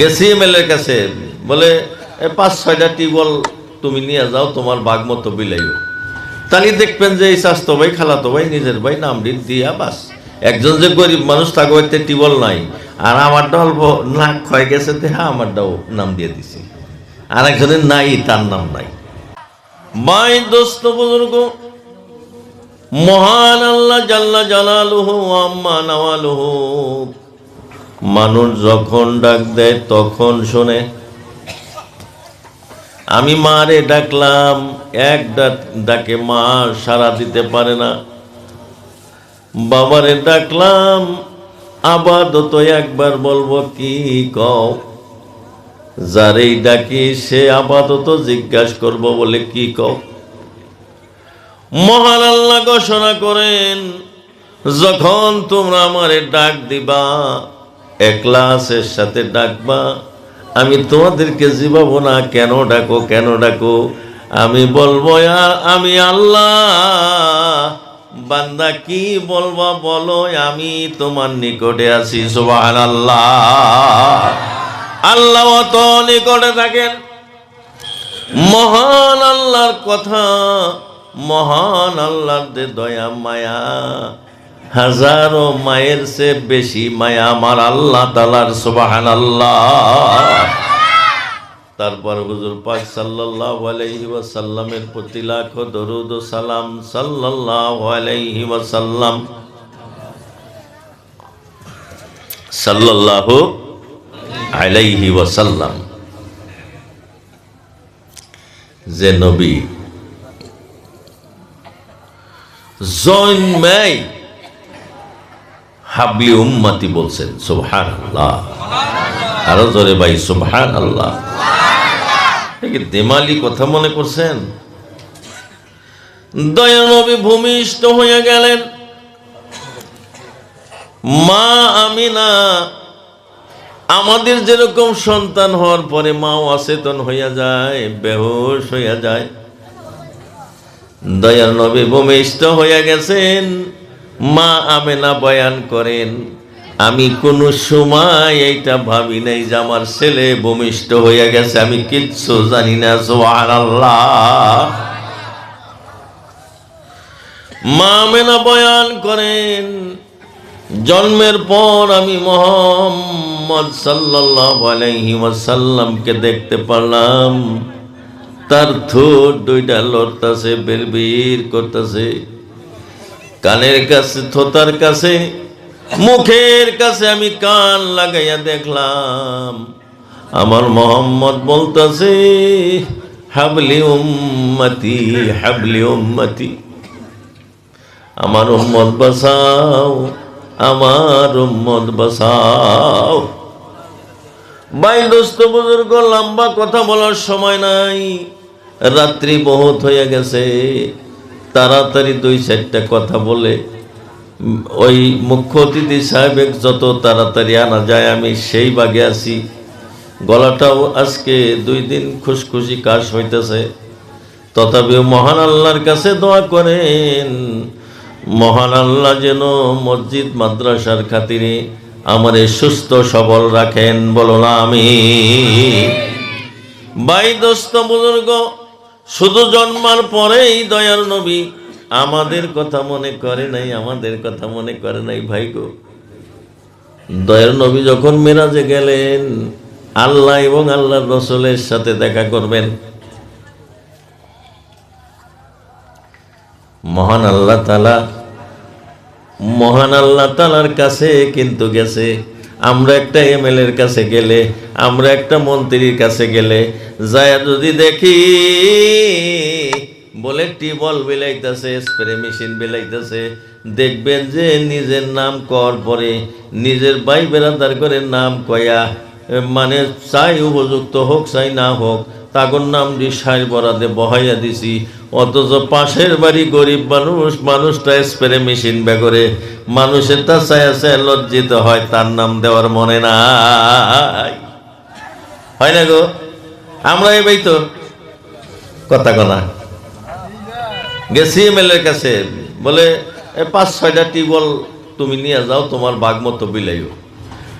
গেছি এমএলএর কাছে। বলে পাঁচ, ছয়টা টিউবওয়েল তুমি নিয়ে যাও, তোমার বাঘ মতো বিলাইও। তাহলে দেখবেন যে, এই স্বাস্থ্য ভাই খালাতো ভাই, নিজের ভাই, নাম ডিট দিয়া বাস। একজন যে গরিব মানুষ, তাকে হইতে টিউবওয়েল নাই। আর আমারটা অল্প নাক ক্ষয় গেছে দেহা আমারটাও নাম দিয়ে দিছি। আর একজনের নাই, তার নাম নাই। মাই দোস্ত, বুজুর্গ, মহান আল্লাহ জাল্লা জালালুহু আম্মা নওয়ালুহু। মানুষ যখন ডাক দেয়, তখন শোনে, আমি মারে ডাকলাম, এক ডাক- মা সারা দিতে পারে না। বাবারে ডাকলাম আপাতত একবার বলব, কি কও? যারেই ডাকি, সে আপাতত জিজ্ঞাসা করব বলে কি কও? মহান আল্লাহ ঘোষণা করেন, যখন তোমরা আমারে ডাক দিবা একলাসের সাথে ডাকবা, আমি তোমাদেরকে জীবাবো না, কেন ডাকো কেন ডাকো? আমি বলব "আ- আমি আল্লাহ। বান্দা, কি বলবা বলো, আমি তোমার নিকটে আছি। সুবাহ আল্লাহ আল্লাহ অত নিকটে থাকেন। মহান আল্লাহর কথা, মহান আল্লাহর দয়া, মায়া হাজারো মায়ের সে বেশি মায়া আমার আল্লাহ তালার সুবাহান আল্লাহ তারপর হুজুর পাক সাল্লাল্লাহু আলাইহি ওয়াসাল্লামের প্রতি লাখ দরুদ সালাম, সাল্লাল্লাহু আলাইহি ওয়াসাল্লাম। সাল্লাল্লাহু আলাইহি ওয়াসাল্লাম। যে নবী জন্মাই হাবলি উম্মতি বলছেন সুবহান আল্লাহ আরও জোরে ভাই সুবহান আল্লাহ দেমালি কথা মনে করছেন? দয়া নবী ভূমিষ্ঠ হয়ে গেলেন। মা আমিনা, আমাদের যেরকম সন্তান হওয়ার পরে মাও অচেতন হইয়া যায়, বেহুশ হইয়া যায়। দয়ার নবী ভূমিষ্ঠ হইয়া গেছেন। মা আমেনা বয়ান করেন, আমি কোনো সময় এইটা ভাবি নাই যে আমার ছেলে ভূমিষ্ঠ হইয়া গেছে। আমি কিচ্ছু জানি না সোহান আল্লাহ মা আমেনা বয়ান করেন, জন্মের পর আমি মোহাম্মদ সাল্লাল্লাহু আলাইহি ওয়াসাল্লামকে দেখতে পারলাম। তার ঠোঁট দুইটা লড়তাছে বের করতেছে। কানের কাছে, থোতার কাছে, মুখের কাছে আমি কান লাগাইয়া দেখলাম। আমার মোহাম্মদ বলতাছে, হাবলি উম্মতি হাবলি উম্মতি। আমার উম্মত বাসাও, আমার উম্মত বাসাও। ভাই দোস্ত, বুজুর্গ, লম্বা কথা বলার সময় নাই। রাত্রি বহুত হয়ে গেছে। তাড়াতাড়ি দুই চারটা কথা বলে, ওই মুখ্য অতিথি সাহেবের যত তাড়াতাড়ি আনা যায়, আমি সেই বাগে আছি। গলাটাও আজকে দুই দিন খুশখুশি কাশ হইতেছে। তথাপিও মহান আল্লাহর কাছে দোয়া করেন, মহান আল্লাহ যেন মসজিদ, মাদ্রাসার খাতিরে আমারে সুস্থ, সবল রাখেন। বলো না আমি বাই দোস্ত, বুজুর্গ শুধু জন্মার পরেই দয়ার নবী। আমাদের কথা মনে করে নাই, আমাদের কথা মনে করে নাই, ভাই গো। দয়ার নবী যখন মেরাজে গেলেন, আল্লাহ এবং আল্লাহর রসুলের সাথে দেখা করবেন। মহান আল্লাহ তালা মহান আল্লাহ তালার কাছে কিন্তু গেছে। আমরা একটা এমএল এর কাছে গেলে, আমরা একটা মন্ত্রীর কাছে গেলে, যায় যদি দেখি বলে টিবল বিলাইতেছে স্প্রে মেশিন বিলাইতেছে, দেখবেন যে নিজের নাম কর পরে, নিজের ভাই বেড়াদার করে নাম কয়া মানে চাই উপযুক্ত হোক, চাই না হোক, তাগর নাম সার বরাদে বহাইয়া দিছি। অথচ পাশের বাড়ি গরিব মানুষ, মানুষটা স্প্রে মেশিন বেগরে মানুষের তা চায়া চায় লজ্জিত হয়, তার নাম দেওয়ার মনে নাই। হয় না গো? আমরা এবাই তো কথা কনা। গেছি এমএলএর কাছে। বলে পাঁচ, ছয়টা টিউবওয়েল তুমি নিয়ে যাও, তোমার বাঘ মতো বিলাইও।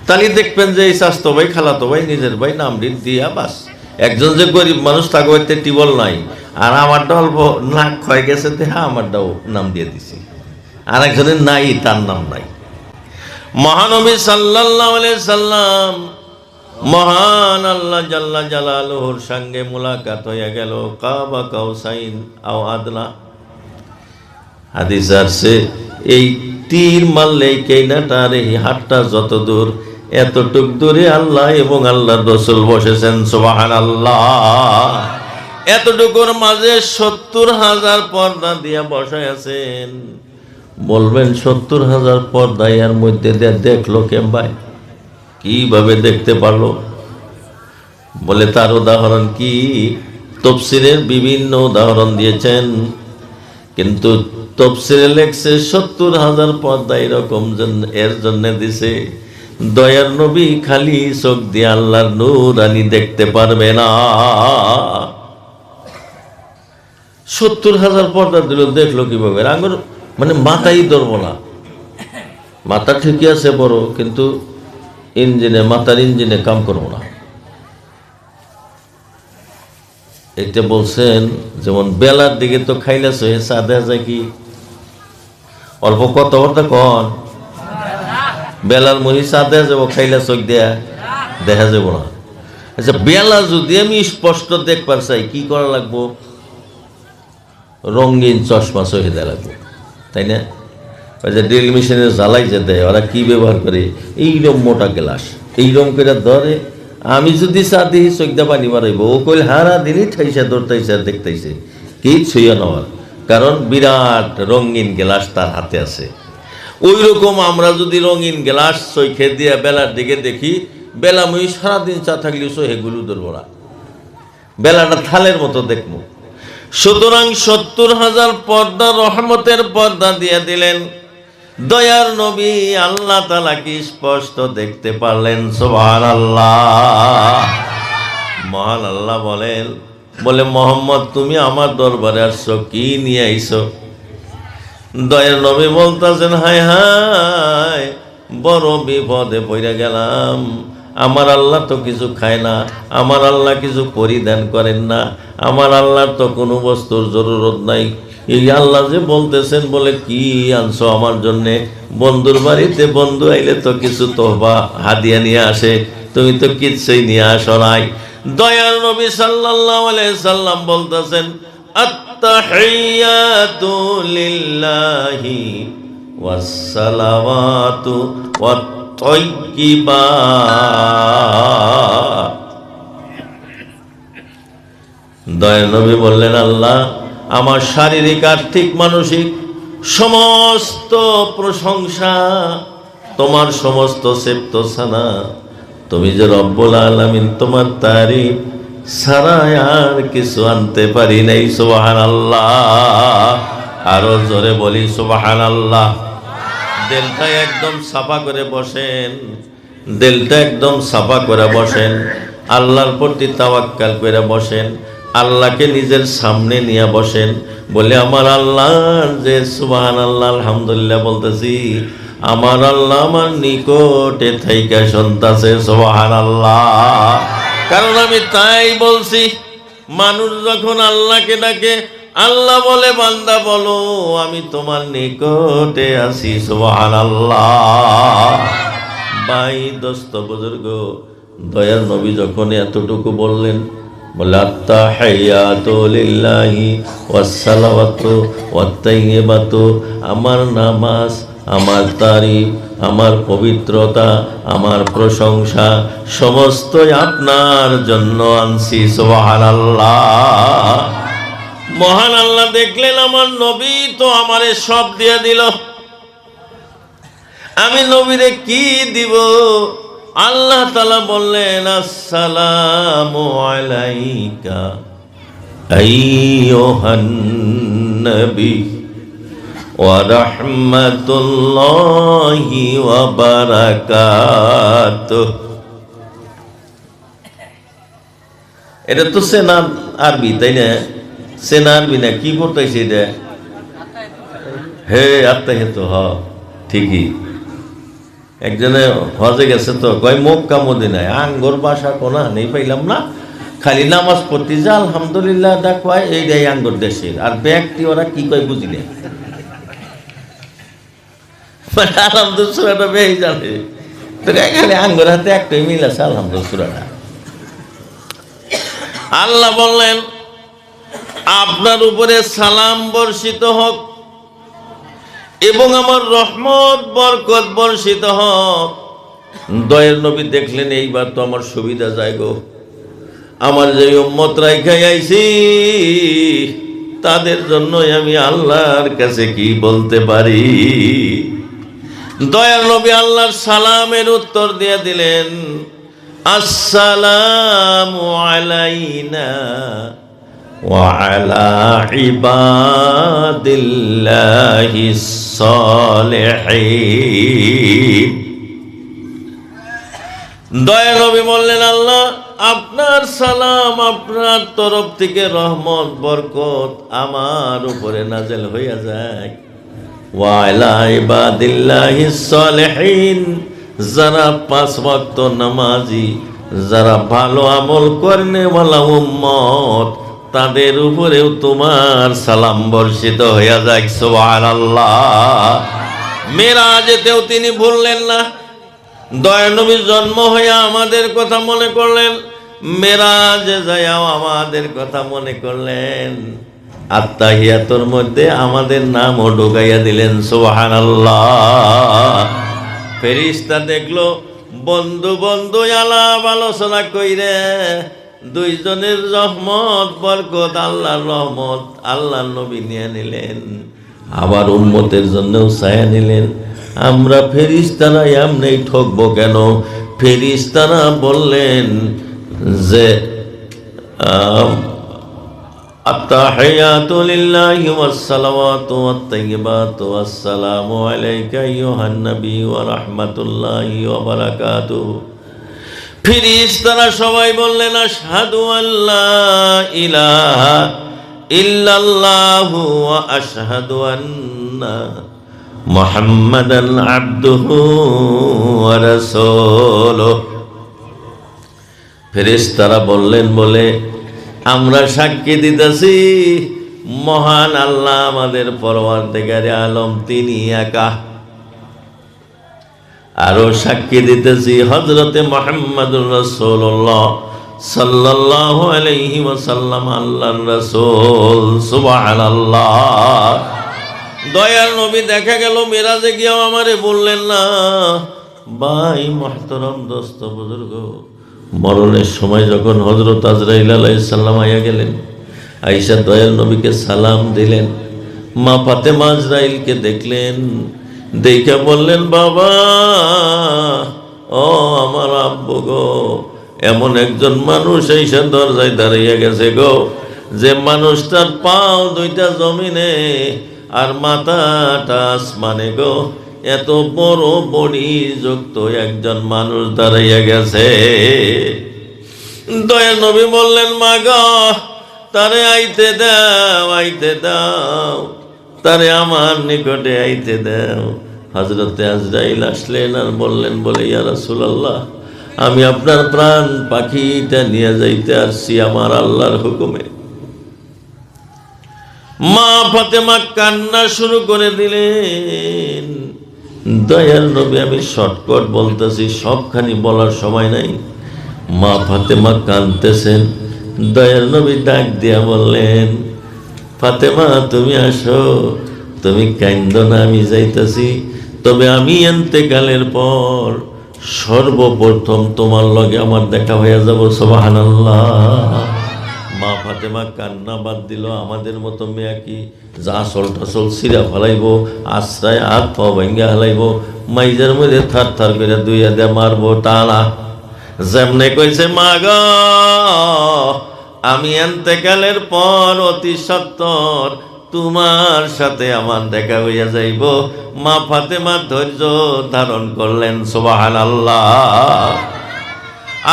তাহলে দেখবেন যে এই স্বাস্থ্য ভাই, খালাতো ভাই, নিজের ভাই নাম দিয়া বাস। একজন যে গরিব মানুষ, তাকে টিবল নাই। আর আমারটা অল্প নাক ক্ষয় গেছে দেহা আমারটাও নাম দিয়ে দিছি। আর একজনের নাই, তার নাম নাই। মহানবী সাল্লাল্লাহু সাল্লাম মহান আল্লাহ জাল্লা জালালুহুর সঙ্গে মুলাকাত হয়ে গেল, কাবা কাউসাইন আও আদলা। হাদিস আসছে, এই তীর মারলে এই কেইনাটার এই হাটটা যত দূর, এতটুক দূরে আল্লাহ এবং আল্লাহর রসুল বসেছেন সোবাহান আল্লাহ এতটুকুর মাঝে সত্তর হাজার পর্দা দিয়া বসে আছেন। বলবেন, সত্তর হাজার পর্দা এর মধ্যে দিয়ে দেখল কেমবাই কীভাবে দেখতে পারল? বলে, তার উদাহরণ কি? তফসিরের বিভিন্ন উদাহরণ দিয়েছেন। কিন্তু তফসিরে লেখছে, সত্তর হাজার পর্দা এরকম এর জন্য দিছে, দয়ার নবী খালি চোখ দিয়ে আল্লাহর নূর আনি দেখতে পারবে না। সত্তর হাজার পর্দা দিল দেখল কীভাবে? আঙুর মানে মাথাই ধরবো না। মাথা ঠিকই আছে বড়, কিন্তু ইঞ্জিনে মাথার ইঞ্জিনে কাম করব না। এটা বলছেন, যেমন বেলার দিকে তো খাইলে চা দেওয়া যায় কি? অল্প কত কথা কন। বেলার মহি চা দেওয়া যাব, খাইলে চোখ দেয়া দেখা যাব না। আচ্ছা বেলা যদি আমি স্পষ্ট দেখবার চাই, কি করা লাগবো? রঙিন চশমা চোখে লাগবো, তাই না? ওই যে ড্রিল মেশিনে জ্বালাই যে দেয়, ওরা কি ব্যবহার করে? এইরকম মোটা গ্লাস এইরকম করে ধরে। আমি যদি চা দিই চোখদা পানি মারাইব। ও কইল, হারা দিনই ঠাইসা ধরতেছে আর দেখতেছে কি ছুঁয়া নেওয়ার কারণ বিরাট রঙিন গ্লাস তার হাতে আছে। ওই রকম আমরা যদি রঙিন গ্লাস চোখে দিয়ে বেলার দিকে দেখি বেলা মুই সারাদিন চা থাকলে চোখে গুলু ধরবো না। বেলাটা থালের মতো দেখব সুতরাং সত্তর হাজার পর্দা রহমতের পর্দা দিয়ে দিলেন। দয়ার নবী আল্লাহ তালা কি স্পষ্ট দেখতে পারলেন? সোহান আল্লাহ মহান আল্লাহ বলেন, বলে, মোহাম্মদ, তুমি আমার দরবারে আসছো, কি নিয়ে আইছো? দয়ার নবী বলতেছেন, হায় হায়, বড় বিপদে পড়ে গেলাম। আমার আল্লাহ তো কিছু খায় না, আমার আল্লাহ কিছু পরিধান করেন না, আমার আল্লাহর তো কোনো বস্তুর জরুরত নাই। এই আল্লাহ যে বলতেছেন বলে কি আনছো আমার জন্যে? বন্ধুর বাড়িতে বন্ধু আইলে তো কিছু তোহবা হাদিয়া নিয়ে আসে, তুমি তো কিচ্ছুই নিয়ে আসো নাই। দয়ার নবী সাল্লাল্লাহু আলাইহি সাল্লাম বলতেছেন, আত্তাহিয়াতু ওয়াসসালাওয়াতু ওয়াত-তাইয়্যিবাত দয়ার নবী বললেন, আল্লাহ, আমার শারীরিক, আর্থিক, মানসিক সমস্ত প্রশংসা, তোমার সমস্ত সেপ্তসানা তুমি যে রব্বুল আলামিন তোমার তারিফ সারা আর কিছু আনতে পারি নাই সুবাহান আল্লাহ আরও জোরে বলি সুবাহান আল্লাহ দিলটা একদম সাফা করে বসেন। দিলটা একদম সাফা করে বসেন। আল্লাহর প্রতি তাওয়াক্কাল করে বসেন। আল্লাহকে নিজের সামনে নিয়ে বসেন। বলে, আমার আল্লাহ যে সুবাহান আল্লাহ আলহামদুলিল্লাহ বলতেছি, আমার আল্লাহ আমার নিকটে থাইকা শুনতাছে সুবাহান আল্লাহ কারণ আমি তাই বলছি, মানুষ যখন আল্লাহকে ডাকে আল্লাহ বলে, বান্দা বলো, আমি তোমার নিকটে আছি সুবহান আল্লাহ ভাই, দোস্ত, বুজুর্গ দয়ার নবী যখন এতটুকু বললেন আমার নামাজ, আমার তারিফ, আমার পবিত্রতা, আমার প্রশংসা, সমস্তই আপনার জন্য আনছি সোহান আল্লাহ মহান আল্লাহ দেখলেন আমার নবী তো আমারে সব দিয়ে দিল। আমি নবীরে কি দিব? আল্লাহ তালা বললেন, আসসালাম আলাইকা ওয়া এটা তো সেনা আরবি, তাই না? সেনা আরবি না কি এটা? হে আত্মা হে তো ঠিকই। একজনে হজে গেছে তো, কয় মক্কা মদিনায়। আঙ্গর বাসা কোনা, নেই পাইলাম না। খালি নামাজ পড়তে যা, আলহামদুলিল্লাহ দেখবাই এইটাই আঙ্গর দেশের। আর ব্যক্তি ওরা কি কয় মানে আছে আলহামদুল সুরাটা। আল্লাহ বললেন আপনার উপরে সালাম বর্ষিত হোক এবং আমার রহমত, বরকত বর্ষিত হোক। দয়ের নবী দেখলেন, এইবার তো আমার সুবিধা যায় গো। আমার যে উম্মত রাইখাই আইছি, তাদের জন্যই আমি আল্লাহর কাছে কি বলতে পারি? দয়ার নবী আল্লাহর সালামের উত্তর দিয়ে দিলেন, আসসালামু আলাইনা وعلى عباد الله الصالحين দয়া নবী বললেন আল্লাহ আপনার সালাম আপনার তরফ থেকে রহমত বরকত আমার উপরে নাজেল হইয়া যায় ওয়ালা ইবাদিল্লাহি সালেহিন যারা পাঁচ ওয়াক্ত নামাজি যারা ভালো আমল করেন ওয়ালা উম্মত তাদের উপরেও তোমার সালাম বর্ষিত হইয়া যায় সুবহানাল্লাহ। মেরাজেতেও তিনি ভুললেন না। দয়ানবীর জন্ম হইয়া আমাদের কথা মনে করলেন। মেরাজে যাইয়াও আমাদের কথা মনে করলেন। আত্মাহিয়াতর মধ্যে আমাদের নামও ঢুকাইয়া দিলেন সোহান ফেরিস্তা দেখল, বন্ধু বন্ধু আলাপ আলোচনা কইরে দুইজনের রহমত বরকত আল্লাহর রহমত আল্লাহর নবী নিয়ে নিলেন আবার উন্মতের জন্যও ছায়া নিলেন আমরা ফেরিস্তারা এমনি ঠকবো কেন ফেরিস্তারা বললেন যে আম, التحيات لله والصلوات والطيبات والسلام عليك أيها النبي ورحمة الله وبركاته ফিরিস্তারা সবাই বললেন, আশহাদু আল্লাহ ইলাহা ইল্লাল্লাহু ওয়া আশহাদু আন্না মুহাম্মাদান আবদুহু ওয়া রাসূলুহু। ফেরেশতারা বললেন বলে, আমরা সাক্ষী দিতেছি, মহান আল্লাহ আমাদের পরওয়ার থেকে আলম, তিনি একা। আরও সাক্ষী দিতেছি হজরতে মোহাম্মদুর রসুল্লাহ সাল্লাল্লাহু আলাইহি ওয়াসাল্লাম, আল্লাহর রাসূল, সুবহানাল্লাহ। দয়াল নবী দেখা গেল, মেরাজে গিয়েও আমারে বললেন, না, ভাই, মহতরম দোস্ত, বুজুর্গ, মরণের সময় যখন হজরত আজরাইল আলাইসাল্লাম আইয়া গেলেন আইসা দয়াল নবীকে সালাম দিলেন, মা ফাতেমা আজরাইলকে দেখলেন দেখে বললেন, বাবা, ও আমার আব্বু গো, এমন একজন মানুষ এইসব দরজায় দাঁড়িয়ে গেছে গো, যে মানুষটার পাও দুইটা জমিনে আর মাথাটা আসমানে গো, এত বড় বড়ি যুক্ত একজন মানুষ দাঁড়াইয়া গেছে। দয়া নবী বললেন, মা গো, তারে আইতে দাও আইতে দাও। তারে আমার নিকটে আইতে দাও। হজরতে আজরাইল আসলেন আর বললেন, বলে, ইয়া রাসূলুল্লাহ, আমি আপনার প্রাণ পাখিটা নিয়ে যাইতে আসছি আমার আল্লাহর হুকুমে। মা ফাতেমা কান্না শুরু করে দিলেন। দয়াল নবী, আমি শর্টকট বলতেছি, সবখানি বলার সময় নাই। মা ফাতেমা কাঁদতেছেন। দয়াল নবী ডাক দিয়া বললেন ফাতেমা, তুমি আসো। তুমি কান্দ না, আমি যাইতেছি। তবে আমি এন্তেকালের পর সর্বপ্রথম তোমার লগে আমার দেখা হয়ে যাব, সোবাহানাল্লাহ। মা ফাতেমা কান্না বাদ দিল, আমাদের মতো মেয়া কি যা আসল টাসল সিরা ফেলাইব, আশ্রয় হাত পা ভেঙ্গা হালাইব মাইজার মধ্যে থার থার করে দুইয়া দে মারবো টানা যেমনে কইছে, মা গ আমি এন্তেকালের পর অতি সত্তর তোমার সাথে আমার দেখা হইয়া যাইব। মা ফাতেমা ধৈর্য ধারণ করলেন সোবাহান আল্লাহ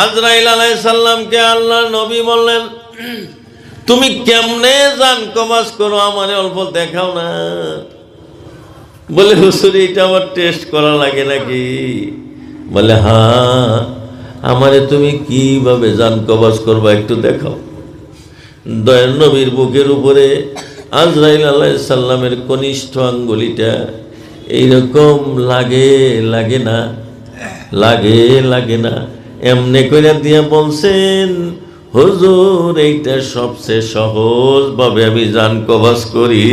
আজরাইল আলাইসাল্লামকে আল্লাহ নবী বললেন, তুমি কেমনে জান কমাস করো? আমারে অল্প দেখাও না। বলে, হুসুর এটা আমার টেস্ট করা লাগে নাকি? বলে হ্যাঁ আমারে তুমি কীভাবে জান কবাজ করবা একটু দেখাও। দয়াল নবীর বুকের উপরে আজরাইল সাল্লামের কনিষ্ঠ আঙ্গুলিটা এইরকম লাগে লাগে না? লাগে লাগে না। এমনি করে দিয়ে বলছেন, হুজুর, এইটা সবচেয়ে সহজভাবে আমি জান কবাজ করি।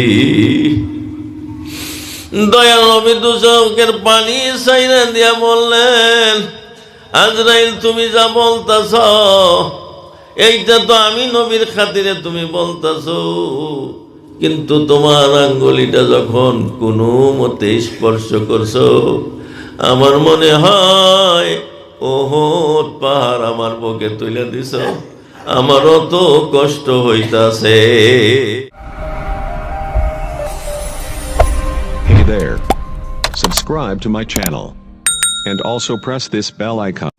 দয়াল নবী দুচকের পানি সাইরা দিয়া বললেন, আজরাইল, তুমি যা বলতাছ এইটা তো আমি নবীর খাতিরে তুমি বলতাছ কিন্তু তোমার আঙ্গুলিটা যখন কোনো মতে স্পর্শ করছ, আমার মনে হয় ওহত পাহাড় আমার বুকে তুলে দিছ আমারও তো কষ্ট হইতাছে. Subscribe to my channel. And also press this bell icon.